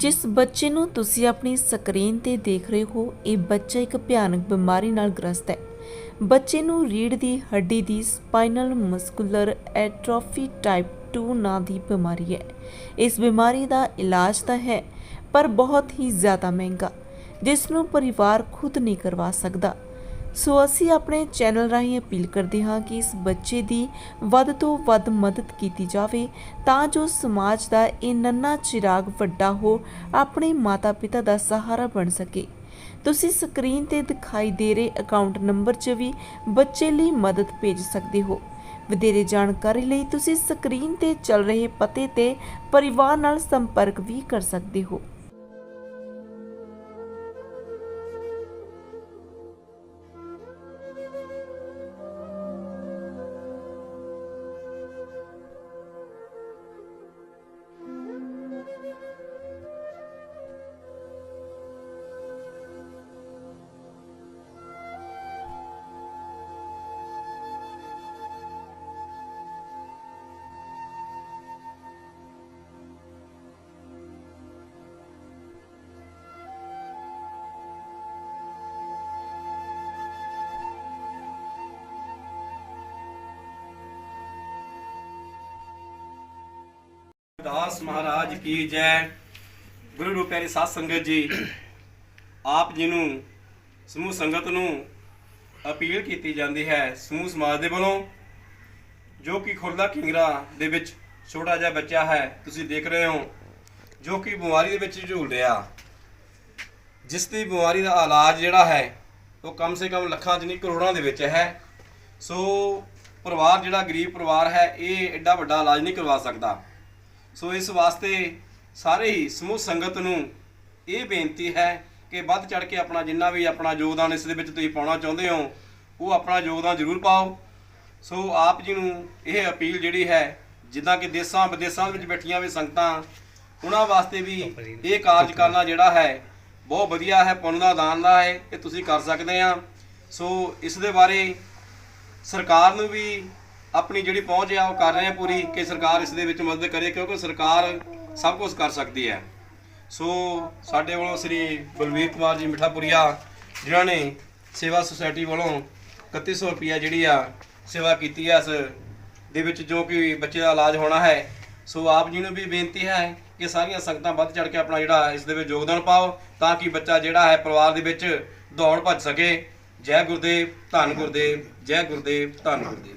ਜਿਸ ਬੱਚੇ ਨੂੰ ਤੁਸੀਂ ਆਪਣੀ ਸਕਰੀਨ ਤੇ ਦੇਖ ਰਹੇ ਹੋ, ਇਹ ਬੱਚਾ ਇੱਕ ਭਿਆਨਕ ਬਿਮਾਰੀ ਨਾਲ ਗ੍ਰਸਤ ਹੈ। ਬੱਚੇ ਨੂੰ ਰੀੜ੍ਹ ਦੀ ਹੱਡੀ ਦੀ ਸਪਾਈਨਲ ਮਸਕੂਲਰ ਐਟ੍ਰੋਫੀ ਟਾਈਪ 2 ਨਾਂ ਦੀ ਬਿਮਾਰੀ ਹੈ। ਇਸ ਬਿਮਾਰੀ ਦਾ ਇਲਾਜ ਤਾਂ ਹੈ, ਪਰ ਬਹੁਤ ਹੀ ਜ਼ਿਆਦਾ ਮਹਿੰਗਾ, ਜਿਸ ਨੂੰ ਪਰਿਵਾਰ ਖੁਦ ਨਹੀਂ ਕਰਵਾ ਸਕਦਾ। ਸੋ ਅਸੀਂ ਆਪਣੇ ਚੈਨਲ ਰਾਹੀਂ ਅਪੀਲ ਕਰਦੇ ਹਾਂ ਕਿ ਇਸ ਬੱਚੇ ਦੀ ਵੱਧ ਤੋਂ ਵੱਧ ਮਦਦ ਕੀਤੀ ਜਾਵੇ ਤਾਂ ਜੋ ਸਮਾਜ ਦਾ ਇਹ ਨੰਨਾ ਚਿਰਾਗ ਵੱਡਾ ਹੋ, ਆਪਣੇ ਮਾਤਾ-ਪਿਤਾ ਦਾ ਸਹਾਰਾ ਬਣ ਸਕੇ। ਤੁਸੀਂ ਸਕਰੀਨ ਤੇ ਦਿਖਾਈ ਦੇ ਰਹੇ ਅਕਾਊਂਟ ਨੰਬਰ 'ਚ ਵੀ ਬੱਚੇ ਲਈ ਮਦਦ ਭੇਜ ਸਕਦੇ ਹੋ। ਵਧੇਰੇ ਜਾਣਕਾਰੀ ਲਈ ਤੁਸੀਂ ਸਕਰੀਨ ਤੇ ਚੱਲ ਰਹੇ ਪਤੇ ਤੇ ਪਰਿਵਾਰ ਨਾਲ ਸੰਪਰਕ ਵੀ ਕਰ ਸਕਦੇ ਹੋ। ਦਾਸ ਮਹਾਰਾਜ ਕੀ ਜੈ। ਗੁਰੂ ਰੂਪ ਪਿਆਰੀ ਸਾਧ ਸੰਗਤ ਜੀ, ਆਪ ਜੀ ਨੂੰ, ਸਮੂਹ ਸੰਗਤ ਨੂੰ ਅਪੀਲ ਕੀਤੀ ਜਾਂਦੀ ਹੈ ਸਮੂਹ ਸਮਾਜ ਦੇ ਵੱਲੋਂ, ਜੋ ਕਿ ਖੁਰਦਾ ਕਿੰਗਰਾ ਦੇ ਵਿੱਚ ਛੋਟਾ ਜਿਹਾ ਬੱਚਾ ਹੈ, ਤੁਸੀਂ ਦੇਖ ਰਹੇ ਹੋ, ਜੋ ਕਿ ਬਿਮਾਰੀ ਦੇ ਵਿੱਚ ਝੂਲ ਰਿਹਾ। ਜਿਸ ਦੀ ਬਿਮਾਰੀ ਦਾ ਇਲਾਜ ਜਿਹੜਾ ਹੈ, ਉਹ ਕਮ ਸੇ ਕਮ ਲੱਖਾਂ ਚ ਨਹੀਂ ਕਰੋੜਾਂ ਦੇ ਵਿੱਚ ਹੈ। ਸੋ ਪਰਿਵਾਰ ਜਿਹੜਾ ਗਰੀਬ ਪਰਿਵਾਰ ਹੈ, ਇਹ ਐਡਾ ਵੱਡਾ ਇਲਾਜ ਨਹੀਂ ਕਰਵਾ ਸਕਦਾ। ਸੋ ਇਸ ਵਾਸਤੇ ਸਾਰੇ ਹੀ ਸਮੂਹ ਸੰਗਤ ਨੂੰ ਇਹ ਬੇਨਤੀ ਹੈ ਕਿ ਵੱਧ ਚੜ ਕੇ ਆਪਣਾ ਜਿੰਨਾ ਵੀ ਆਪਣਾ ਯੋਗਦਾਨ ਇਸ ਦੇ ਵਿੱਚ ਤੁਸੀਂ ਪਾਉਣਾ ਚਾਹੁੰਦੇ ਹੋ, ਉਹ ਆਪਣਾ ਯੋਗਦਾਨ ਜ਼ਰੂਰ ਪਾਓ। ਸੋ ਆਪ ਜੀ ਨੂੰ ਇਹ ਅਪੀਲ ਜਿਹੜੀ ਹੈ, ਜਿੱਦਾਂ ਕਿ ਦੇਸਾਂ ਵਿਦੇਸਾਂ ਵਿੱਚ ਬੈਠੀਆਂ ਵੀ ਸੰਗਤਾਂ, ਉਹਨਾਂ ਵਾਸਤੇ ਵੀ ਇਹ ਕਾਰਜ ਕਰਨਾ ਜਿਹੜਾ ਹੈ, ਬਹੁਤ ਵਧੀਆ ਹੈ, ਪੁੰਨ ਦਾ ਦਾਨ ਦਾ ਹੈ, ਇਹ ਤੁਸੀਂ ਕਰ ਸਕਦੇ ਆ। ਸੋ ਇਸ ਦੇ ਬਾਰੇ ਸਰਕਾਰ ਨੂੰ ਵੀ ਆਪਣੀ ਜਿਹੜੀ ਪਹੁੰਚ ਆ ਉਹ ਕਰ ਰਹੇ ਆ ਪੂਰੀ ਕਿ ਸਰਕਾਰ ਇਸ ਦੇ ਵਿੱਚ ਮਦਦ ਕਰੇ ਕਿਉਂਕਿ ਸਰਕਾਰ ਸਭ ਕੁਝ ਕਰ ਸਕਦੀ ਹੈ। ਸੋ ਸਾਡੇ ਵੱਲੋਂ ਸ੍ਰੀ ਬਲਵੀਰ ਕੁਮਾਰ ਜੀ ਮਿੱਠਾਪੁਰੀਆ, ਜਿਨ੍ਹਾਂ ਨੇ ਸੇਵਾ ਸੁਸਾਇਟੀ ਵੱਲੋਂ 3100 ਰੁਪਿਆ ਜਿਹੜੀ ਆ ਸੇਵਾ ਕੀਤੀ ਹੈ ਇਸ ਦੇ ਵਿੱਚ ਜੋ ਕਿ ਬੱਚੇ ਦਾ ਇਲਾਜ ਹੋਣਾ ਹੈ। ਸੋ ਆਪ ਜੀ ਨੂੰ ਵੀ ਬੇਨਤੀ ਹੈ ਕਿ ਸਾਰੀਆਂ ਸੰਗਤਾਂ ਵੱਧ ਚੜ ਕੇ ਆਪਣਾ ਜਿਹੜਾ ਇਸ ਦੇ ਵਿੱਚ ਯੋਗਦਾਨ ਪਾਓ ਤਾਂ ਕਿ ਬੱਚਾ ਜਿਹੜਾ ਹੈ ਪਰਿਵਾਰ ਦੇ ਵਿੱਚ ਦੌੜ ਭੱਜ ਸਕੇ। ਜੈ ਗੁਰਦੇਵ, ਧੰਨ ਗੁਰਦੇਵ, ਜੈ ਗੁਰਦੇਵ, ਧੰਨ ਗੁਰਦੇਵ।